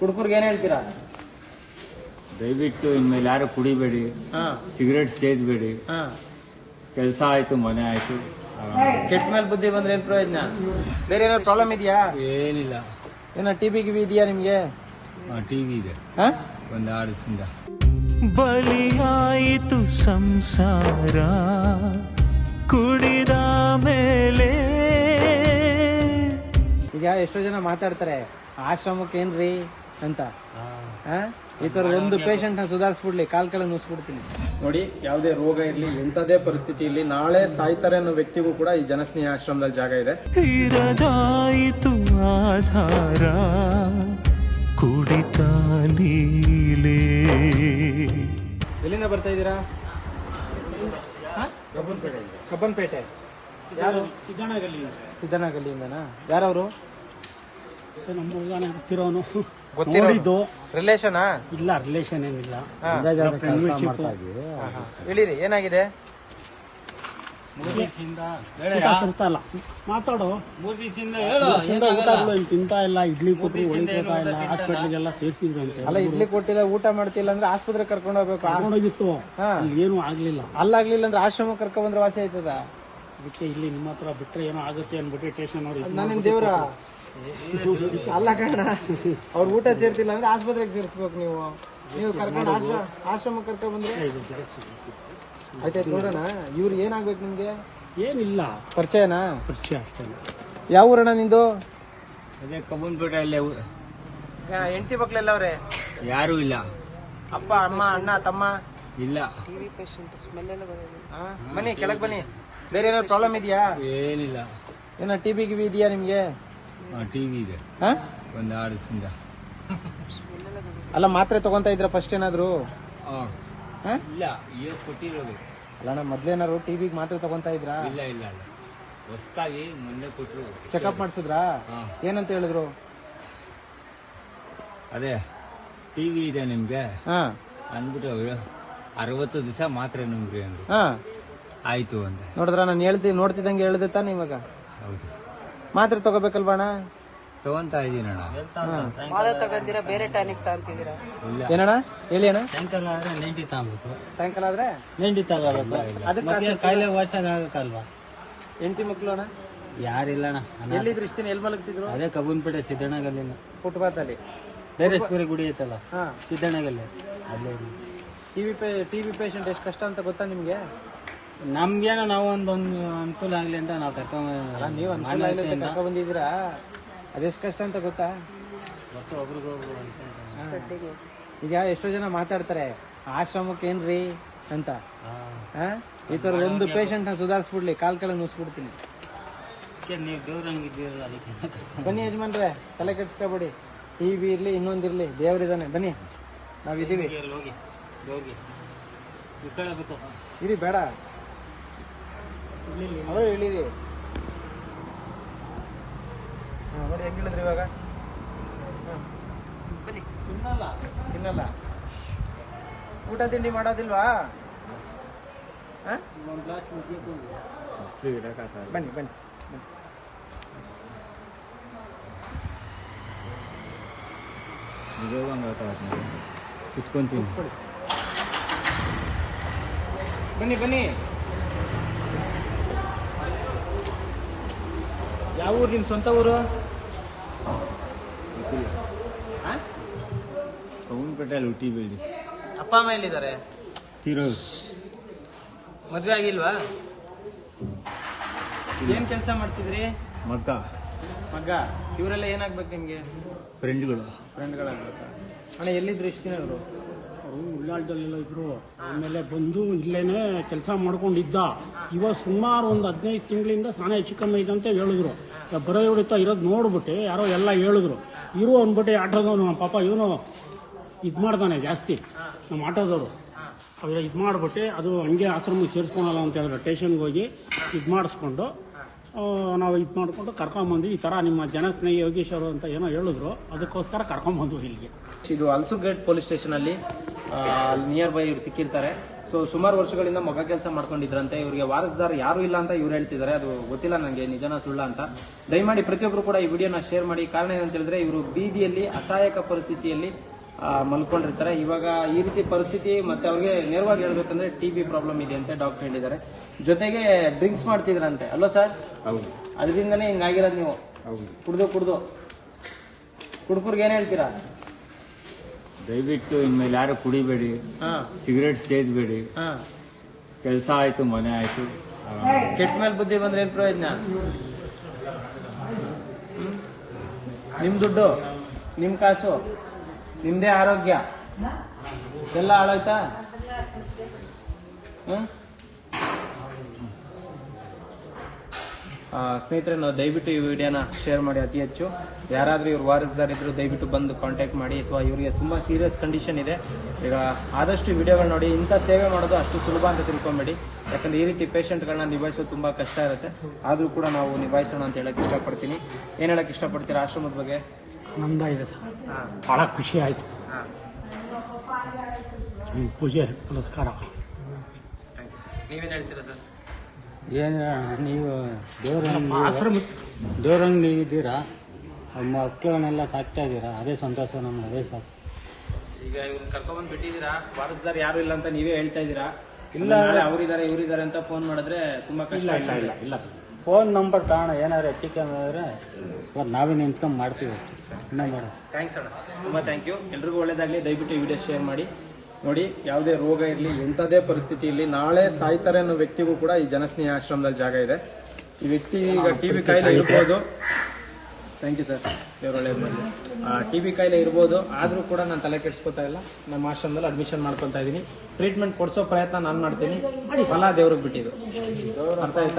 ಹುಡುಗರಿಗೆ ಏನ್ ಹೇಳ್ತೀರಾ? ದಯವಿಟ್ಟು ಇನ್ಮೇಲೆ ಯಾರು ಕುಡಿಬೇಡಿ ಹಾಂ. ಸಿಗರೇಟ್ ಸೇದ್ಬೇಡಿ. ಹಾಂ. ಕೆಲಸ ಆಯ್ತು ಮನೆ ಆಯ್ತು. ಕೆಟ್ಟ ಮೇಲೆ ಬುದ್ಧಿ ಬಂದ್ರೆ ಏನ್ ಪ್ರಯೋಜನ? ಬೇರೆ ಏನಾದ್ರು ಪ್ರಾಬ್ಲಮ್ ಇದೆಯಾ? ಏನಿಲ್ಲ. ಏನೋ ಟಿ ಬಿ ಗಿವಿ ಇದೆಯಾ ನಿಮ್ಗೆ? ಟಿವಿ ಇದೆ. ಹಾಂ? ಒಂದು ಆಡಿಸಿಂದ ಬಲಿಯಾಯಿತು ಸಂಸಾರ ಕುಡಿದ ಮೇಲೆ. ಈಗ ಎಷ್ಟೋ ಜನ ಮಾತಾಡ್ತಾರೆ ಆಶ್ರಮಕ್ಕೆ ಏನ್ರಿ? ಅಂತ? ಈ ತರ ಒಂದು ಪೇಷಂಟ್ನ ಸುಧಾರಿಸ್ಬಿಡ್ಲಿ ಕಾಲ್ ಕಾಲ ನುಸ್ಬಿಡ್ತೀನಿ ನೋಡಿ ಯಾವುದೇ ರೋಗ ಇರಲಿ ಎಂತದೇ ಪರಿಸ್ಥಿತಿ ಇರಲಿ ನಾಳೆ ಸಾಯ್ತಾರೆ ಅನ್ನೋ ವ್ಯಕ್ತಿಗೂ ಕೂಡ ಈ ಜನಸ್ನೇಹ ಆಶ್ರಮದಲ್ಲಿ ಜಾಗ ಇದೆ. ಇರದಾಯಿತು ಆಧಾರ ಕುಡಿತ ನೀಲೇ. ಎಲ್ಲಿಂದ ಬರ್ತಾ ಕಬ್ಬನ್ ಕಬ್ಬನ್ಪೇಟೆ. ಯಾರು? ಸಿದ್ದನಗಲ್ಲಿಯಿಂದನಾ ಯಾರವರು? ನಮ್ಮ ಹುಡುಗನೇ ಗೊತ್ತಿರೋನು. ಗೊತ್ತಿರೋನು? ನೋಡಿದ್ದು. ರಿಲೇಷನಾ ಇಲ್ಲ ರಿಲೇಷನ್ ಏನಿಲ್ಲ. ಫ್ರೆಂಡ್ಶಿಪ್ ಹೇಳಿರಿ ಏನಾಗಿದೆ? ಊಟ ಇಲ್ಲ. ಮಾತಾಡು. ಮೂರ್ ದಿವಸದಿಂದ ತಿಂತಾ ಇಲ್ಲ ಇಡ್ಲಿ ಕೊಟ್ಟರು ಒಳಿಕೋತಾ ಇಲ್ಲ ಹಾಸ್ಪಿಟ್ಲಿಗೆಲ್ಲ ಸೇರಿಸಿದ್ರು ಅಂತ ಅಲ್ಲ ಇಡ್ಲಿ ಕೊಟ್ಟಿಲ್ಲ ಊಟ ಮಾಡ್ತಿಲ್ಲ ಅಂದ್ರೆ ಆಸ್ಪತ್ರೆ ಕರ್ಕೊಂಡು ಹೋಗ್ಬೇಕು. ಕರ್ಕೊಂಡೋಗಿತ್ತು. ಹಾ. ಅಲ್ಲಿ ಏನು ಆಗ್ಲಿಲ್ಲ. ಅಲ್ಲಾಗ್ಲಿಲ್ಲ ಅಂದ್ರೆ ಆಶ್ರಮ ಕರ್ಕೊಂಡ್ ಬಂದ್ರೆ ವಾಸಿ ಆಯ್ತದ? ಅದಕ್ಕೆ ಇಲ್ಲಿ ನಿಮ್ಮ ಹತ್ರ ಬಿಟ್ರೆ ಏನೋ ಆಗುತ್ತೆ ಅನ್ಬಿಟ್ಟು ಟೇಷನ್ ಅವ್ರು ಇದ್ ನಾನೇನ್ ದೇವ್ರ? ಅಲ್ಲ ಕಣ ಅವ್ರ ಊಟ ಸೇರ್ತಿಲ್ಲ ಅಂದ್ರೆ ಆಸ್ಪತ್ರೆಗೆ ಸೇರಿಸ್ಬೇಕು ನೀವು. ನೀವು ಕರ್ಕೊಂಡು ಆಶ್ರಮ ಆಶ್ರಮ ಕರ್ಕೊಂಡ್ ಬಂದ್ರೆ? ಆಯ್ತಾಯ್ತು ನೋಡೋಣ ಇವ್ರು ಏನಾಗ್ಬೇಕು ನಿಮ್ಗೆ? ಏನಿಲ್ಲ. ಪರಿಚಯನಾ? ಪರಿಚಯ ಅಷ್ಟೇ. ಯಾವ ಊರಣ್ಣ ನಿಂದು? ಅದೇ ಕಬ್ಬನ್ಪೇಟೆಯಲ್ಲೇ ಹೆಂಡತಿ ಮಕ್ಳೆಲ್ಲ ಅವ್ರೆ? ಯಾರೂ ಇಲ್ಲ. ಅಪ್ಪ ಅಮ್ಮ ಅಣ್ಣ ತಮ್ಮ? ಇಲ್ಲ. ಬನ್ನಿ ಕೆಳಗ್ ಬನ್ನಿ. ಬೇರೆ ಏನಾದ್ರು ಪ್ರಾಬ್ಲಮ್ ಇದೆಯಾ? ಏನಿಲ್ಲ. ಏನೋ ಟಿ ಬಿ ಗಿಬಿ ಇದೆಯಾ ನಿಮ್ಗೆ? ಟಿವಿ ಇದೆ. ಹಾಂ? ಒಂದು ಅಲ್ಲ ಮಾತ್ರೆ ತಗೊಂತ ಇದ್ರ ಫಸ್ಟ್ ಏನಾದ್ರು? ಹಾಂ? ಇಲ್ಲ ಈಗ ಕೊಟ್ಟಿರೋದು. ಮೊದ್ಲೇನಾರು ಟಿ ವಿಗೆ ಮಾತ್ರೆ ತಗೊಂತ ಇದ್ರಾ? ಇಲ್ಲ ಇಲ್ಲ ಇಲ್ಲ. ಹೊಸ್ದಾಗಿ ಮೊನ್ನೆ ಕೊಟ್ಟರು ಚೆಕಪ್ ಮಾಡಿಸಿದ್ರಾ? ಹಾ. ಏನಂತ ಹೇಳಿದ್ರು? ಅದೇ ಟಿವಿ ಇದೆ ನಿಮ್ಗೆ? ಹಾಂ. ಅಂದ್ಬಿಟ್ಟು ಅವರು ಅರವತ್ತು ದಿವಸ ಮಾತ್ರ ನಿಮ್ಗೆ ಅಂದ್ರು. ಹಾಂ. ಆಯ್ತು ಅಂದೆ. ನೋಡಿದ್ರ ನಾನು ಹೇಳ್ತಿ ನೋಡ್ತಿದ್ದಂಗೆ ಹೇಳ್ದೆ ತಾನೆ ಇವಾಗ. ಹೌದು. ಮಾತ್ರೆ ತಗೋಬೇಕಲ್ವಾ ಅಣ್ಣ? ತಗೊಂತಾ ಅಣ್ಣ ಮಾದ ತಗೊಂಡಿರಾ ಬೇರೆ ಟಾನಿಕ್ ತಗೊಂತಿದ್ದೀರಾ? ಇಲ್ಲ. ಏನಣ್ಣ? ಹೇಳಿ ಅಣ್ಣ. ಸಾಯಂಕಾಲ ಆದ್ರೆ ನೈಂಟಿ ತಗೋಬೇಕು. ಸಾಯಂಕಾಲ ಆದ್ರೆ? ನೈಂಟಿ ತಗೋಬೇಕು. ಅದಕ್ಕೆ ಕಾಯಿಲೆ ವಾಸಾಗ ಆಗಕ್ಕಲ್ವಾ ಹೆಂಡತಿ ಮಕ್ಕಳು ಅಣ್ಣ? ಯಾರಿಲ್ಲಣ್ಣ ಎಲ್ಲಿದ್ರು ಇಷ್ಟಿನ ಎಲ್ಲಿ ಮಲಗ್ತಿದ್ರು? ಅದೇ ಕಬ್ಬನ್ಪೇಟೆ ಸಿದ್ದಣ್ಣಗಲ್ಲಿನ. ಫುಟ್ಪಾತಲ್ಲಿ ಧೈರ್ಯಸ್ಪುರಿ ಗುಡಿ ಐತಲ್ಲ? ಹಾ. ಸಿದ್ದಣ್ಣಗಲ್ಲಿ. ಅಲ್ಲೇ. ಟಿವಿ ಪೇ ಟಿವಿ ಪೇಷಂಟ್ ಎಷ್ಟು ಕಷ್ಟ ಅಂತ ಗೊತ್ತಾ ನಿಮ್ಗೆ? ನಮ್ಗೇನೋ ನಾವು ಒಂದೊಂದು ಅನುಕೂಲ ಆಗ್ಲಿ ಅಂತ ನಾವು ಅಲ್ಲ ನೀವು ಅನುಕೂಲ ಇಲ್ಲ ಅಂತ ಕರ್ಕೊಂಡ್ ಬಂದಿದ್ದೀರಾ? ಅದೆಷ್ಟು ಕಷ್ಟ ಅಂತ ಗೊತ್ತಾ? ಒಬ್ರಿಗೊಬ್ರು. ಈಗ ಎಷ್ಟೋ ಜನ ಮಾತಾಡ್ತಾರೆ ಆಶ್ರಮಕ್ಕೆ ಏನ್ರಿ ಅಂತ. ಹಾ? ಈ ತರ ಒಂದು ಪೇಷಂಟ್ನ ಸುಧಾರಿಸ್ಬಿಡ್ಲಿ ಕಾಲ್ ಕಾಲ ನುಸ್ಬಿಡ್ತೀನಿ ನೀವು ದೇವ್ರಂಗಿದ್ದೀರಲ್ಲ ಅದಕ್ಕೆ ಬನ್ನಿ ಯಜಮಾನ್ರೆ ತಲೆ ಕೆಡ್ಸ್ಕೊಬೇಡಿ. ಟಿ ವಿ ಇರ್ಲಿ ಇನ್ನೊಂದಿರ್ಲಿ ದೇವ್ರಿದಾನೆ ಬನ್ನಿ ನಾವಿದೀವಿ ಹೋಗಿ ಹೋಗಿ. ಇಟ್ಕೊಳ್ಬೇಕು ಇರಿ ಬೇಡ. ಅವರು ಹೇಳಿರಿ. ಹಾ, ನೋಡಿ ಹೆಂಗ್ ಹೇಳಿದ್ರಿ ಇವಾಗ? ಬನ್ನಿ ತಿನ್ನಲ್ಲ ಊಟ ತಿಂಡಿ ಮಾಡೋದಿಲ್ವಾ? ಹಾ? ಬನ್ನಿ ಬನ್ನಿ ಬನ್ನಿ. ಕುತ್ಕೊಂತೀನಿ ಬನ್ನಿ ಬನ್ನಿ. ಯಾವ ಊರು ನಿಮ್ಮ ಸ್ವಂತ ಊರು? ಕಬ್ಬನ್ಪೇಟೆಯಲ್ಲಿ ಹುಟ್ಟಿ ಬೆಳೆದಿ ಅಪ್ಪ ಅಮ್ಮ ಎಲ್ಲಿದ್ದಾರೆ? ತಿರೋದು ಮದ್ವೆ ಆಗಿಲ್ವಾ? ಏನ್ ಕೆಲಸ ಮಾಡ್ತಿದ್ರಿ? ಮಗ್ಗ. ಮಗ್ಗ. ಇವರೆಲ್ಲ ಏನಾಗ್ಬೇಕು ನಿಮ್ಗೆ? ಫ್ರೆಂಡ್ಗಳು ಫ್ರೆಂಡ್ಗಳಾಗ್ಬೇಕಾ ಅಣ್ಣ ಎಲ್ಲಿದ್ರು ಇಷ್ಟು ದಿನ ಅವರು ಅವರು ಉಳ್ಳಾಳದಲ್ಲೆಲ್ಲ ಇದ್ರು. ಆಮೇಲೆ ಬಂದು ಇಲ್ಲೇನೆ ಕೆಲಸ ಮಾಡ್ಕೊಂಡಿದ್ದ. ಇವಾಗ ಸುಮಾರು ಒಂದು ಹದಿನೈದು ತಿಂಗಳಿಂದ ಸಾಣೆ ಹೆಚ್ಚು ಕಮ್ಮಿ ಇದೆ ಅಂತ ಹೇಳಿದ್ರು. ಬರೋ ಹೊಡಿತಾ ಇರೋದು ನೋಡ್ಬಿಟ್ಟು ಯಾರೋ ಎಲ್ಲ ಹೇಳಿದ್ರು. ಇರು ಅಂದ್ಬಿಟ್ಟು ಆಟೋದವನು ಪಾಪ ಇವನು ಇದು ಮಾಡ್ತಾನೆ ಜಾಸ್ತಿ. ನಮ್ಮ ಆಟೋದವರು. ಅವ್ರ ಇದು ಮಾಡ್ಬಿಟ್ಟು ಅದು ಹಂಗೆ ಆಶ್ರಮಕ್ಕೆ ಸೇರಿಸ್ಕೊಳಲ್ಲ ಅಂತ ಹೇಳಿದ್ರೆ. ಟೇಷನ್ಗೆ ಹೋಗಿ ಇದು ಮಾಡಿಸ್ಕೊಂಡು ನಾವು ಇದು ಮಾಡಿಕೊಂಡು ಕರ್ಕೊಂಬಂದು ಈ ಥರ ನಿಮ್ಮ ಜನಸ್ನೇಹಿ ಯೋಗೇಶ್ವರು ಅಂತ ಏನೋ ಹೇಳಿದ್ರು. ಅದಕ್ಕೋಸ್ಕರ ಕರ್ಕೊಂಬಂದ್ವು ಇಲ್ಲಿಗೆ. ಇದು ಅಲ್ಸುಗೇಟ್ ಪೊಲೀಸ್ ಸ್ಟೇಷನ್ ಅಲ್ಲಿ ನಿಯರ್ ಬೈ ಇವ್ರು ಸಿಕ್ಕಿರ್ತಾರೆ. ಸೊ ಸುಮಾರು ವರ್ಷಗಳಿಂದ ಮಗ ಕೆಲಸ ಮಾಡ್ಕೊಂಡಿದ್ರಂತೆ. ಇವರಿಗೆ ವಾರಸ್ದಾರ ಯಾರು ಇಲ್ಲ ಅಂತ ಇವ್ರು ಹೇಳ್ತಿದ್ದಾರೆ. ಅದು ಗೊತ್ತಿಲ್ಲ ನನಗೆ ನಿಜನ ಸುಳ್ಳ ಅಂತ. ದಯಮಾಡಿ ಪ್ರತಿಯೊಬ್ಬರು ಕೂಡ ಈ ವಿಡಿಯೋನ ಶೇರ್ ಮಾಡಿ. ಕಾರಣ ಏನಂತ ಹೇಳಿದ್ರೆ ಇವರು ಬೀದಿಯಲ್ಲಿ ಅಸಹಾಯಕ ಪರಿಸ್ಥಿತಿಯಲ್ಲಿ ಮಲ್ಕೊಂಡಿರ್ತಾರೆ. ಇವಾಗ ಈ ರೀತಿ ಪರಿಸ್ಥಿತಿ ಮತ್ತೆ ಅವ್ರಿಗೆ ನೇರವಾಗಿ ಹೇಳ್ಬೇಕಂದ್ರೆ ಟಿ ಬಿ ಪ್ರಾಬ್ಲಮ್ ಇದೆ ಅಂತ ಡಾಕ್ಟರ್ ಹೇಳಿದ್ದಾರೆ. ಜೊತೆಗೆ ಡ್ರಿಂಕ್ಸ್ ಮಾಡ್ತಿದ್ರಂತೆ. ಅಲ್ವಾ ಸರ್ ಹೌದು. ಅದರಿಂದನೇ ಹಿಂಗಾಗಿರೋದು ನೀವು. ಹೌದು. ಕುಡ್ದು ಕುಡ್ದು. ಕುಡ್ಕುರ್ಗೆ ಏನ್ ಹೇಳ್ತೀರಾ? ದಯವಿಟ್ಟು ಇನ್ಮೇಲೆ ಯಾರು ಕುಡಿಬೇಡಿ ಹಾ. ಸಿಗರೇಟ್ ಸೇದ್ಬೇಡಿ. ಹಾ. ಕೆಲಸ ಆಯ್ತು ಮನೆ ಆಯ್ತು. ಕೆಟ್ಟ ಮೇಲೆ ಬುದ್ಧಿ ಬಂದ್ರೆ ಏನ್ ಪ್ರಯೋಜನ? ನಿಮ್ ದುಡ್ಡು ನಿಮ್ ಕಾಸು ನಿಮ್ದೇ ಆರೋಗ್ಯ. ಎಲ್ಲ ಹಾಳಾಯ್ತಾ? ಹ್ಮ್? ಸ್ನೇಹಿತರೆ ನಾವು ದಯವಿಟ್ಟು ಈ ವಿಡಿಯೋನ ಶೇರ್ ಮಾಡಿ ಅತಿ ಹೆಚ್ಚು. ಯಾರಾದರೂ ಇವ್ರು ವಾರಸ್ದಾರಿದ್ರು ದಯವಿಟ್ಟು ಬಂದು ಕಾಂಟ್ಯಾಕ್ಟ್ ಮಾಡಿ ಅಥವಾ ಇವರಿಗೆ ತುಂಬ ಸೀರಿಯಸ್ ಕಂಡೀಷನ್ ಇದೆ. ಈಗ ಆದಷ್ಟು ವಿಡಿಯೋಗಳು ನೋಡಿ ಇಂಥ ಸೇವೆ ಮಾಡೋದು ಅಷ್ಟು ಸುಲಭ ಅಂತ ತಿಳ್ಕೊಬೇಡಿ. ಯಾಕಂದ್ರೆ ಈ ರೀತಿ ಪೇಷಂಟ್ಗಳನ್ನ ನಿಭಾಯಿಸೋದು ತುಂಬ ಕಷ್ಟ ಇರುತ್ತೆ. ಆದರೂ ಕೂಡ ನಾವು ನಿಭಾಯಿಸೋಣ ಅಂತ ಹೇಳಕ್ಕೆ ಇಷ್ಟಪಡ್ತೀನಿ. ಏನು ಹೇಳಕ್ಕೆ ಇಷ್ಟಪಡ್ತೀರಾ? ಆಶ್ರಮದ ಬಗ್ಗೆ. ಆನಂದ ಇದೆ ಸರ್. ಭಾಳ ಖುಷಿ ಆಯಿತು. ಪೂಜೆ ಪುರಸ್ಕಾರ ನೀವೇನು ಹೇಳ್ತೀರಾ ಸರ್ ಏನು ನೀವು ದೇವ್ರಂಗ್ ಆಶ್ರಮ ಇದ್ದೀರಾ? ನೀವಿದ್ದೀರಾ ಮಕ್ಕಳನ್ನೆಲ್ಲ ಸಾಕ್ತಾ ಇದ್ದೀರಾ? ಅದೇ ಸಂತೋಷ ನಮ್ಮ ಅದೇ ಸಾಕು. ಈಗ ಇವ್ರನ್ನ ಕರ್ಕೊಂಡ್ಬಂದು ಬಿಟ್ಟಿದ್ದೀರಾ? ವಾರಸ್ದಾರ್ ಯಾರು ಇಲ್ಲ ಅಂತ ನೀವೇ ಹೇಳ್ತಾ ಇದ್ದೀರಾ? ಇಲ್ಲ. ಅವರಿದ್ದಾರೆ ಇವರಿದ್ದಾರೆ ಅಂತ ಫೋನ್ ಮಾಡಿದ್ರೆ ತುಂಬಾ ಕಷ್ಟ ಇಲ್ಲ ಇಲ್ಲ ಇಲ್ಲ ಫೋನ್ ನಂಬರ್ ತಗೋಣ ಏನಾದ್ರು ಹೆಚ್ಚು ಕಮ್ಮಿ ಆದರೆ ಇವತ್ತು ನಾವೇ ನಿಂತ್ಕೊಂಡು ಮಾಡ್ತೀವಿ ಅಷ್ಟೇ. ಇನ್ನೂ ಮಾಡೋದು ಥ್ಯಾಂಕ್ಸ್ ಅಣ್ಣ. ತುಂಬ ಥ್ಯಾಂಕ್ ಯು ಎಲ್ರಿಗೂ ಒಳ್ಳೇದಾಗಲಿ. ದಯವಿಟ್ಟು ವಿಡಿಯೋ ಶೇರ್ ಮಾಡಿ. ನೋಡಿ ಯಾವುದೇ ರೋಗ ಇರಲಿ ಎಂಥದೇ ಪರಿಸ್ಥಿತಿ ಇರಲಿ ನಾಳೆ ಸಾಯ್ತಾರೆ ಅನ್ನೋ ವ್ಯಕ್ತಿಗೂ ಕೂಡ ಈ ಜನಸ್ನೇಹ ಆಶ್ರಮದಲ್ಲಿ ಜಾಗ ಇದೆ. ಈ ವ್ಯಕ್ತಿ ಈಗ ಟಿ ವಿ ಕಾಯಿಲೆ ಇರ್ಬೋದು. ಥ್ಯಾಂಕ್ ಯು ಸರ್ ದೇವ್ರು ಒಳ್ಳೇದು ಟಿವಿ ಟಿ ವಿ ಕಾಯಿಲೆ ಇರ್ಬೋದು. ಆದರೂ ಕೂಡ ನಾನು ತಲೆ ಕೆಡಿಸ್ಕೊತಾ ಇಲ್ಲ. ನಮ್ಮ ಆಶ್ರಮದಲ್ಲಿ ಅಡ್ಮಿಷನ್ ಮಾಡ್ಕೊತಾ ಇದ್ದೀನಿ ಟ್ರೀಟ್ಮೆಂಟ್ ಕೊಡಿಸೋ ಪ್ರಯತ್ನ ನಾನು ಮಾಡ್ತೀನಿ. ಫಲ ದೇವ್ರಿಗೆ ಬಿಟ್ಟಿದ್ದು. ಅರ್ಥ ಆಯ್ತಾ?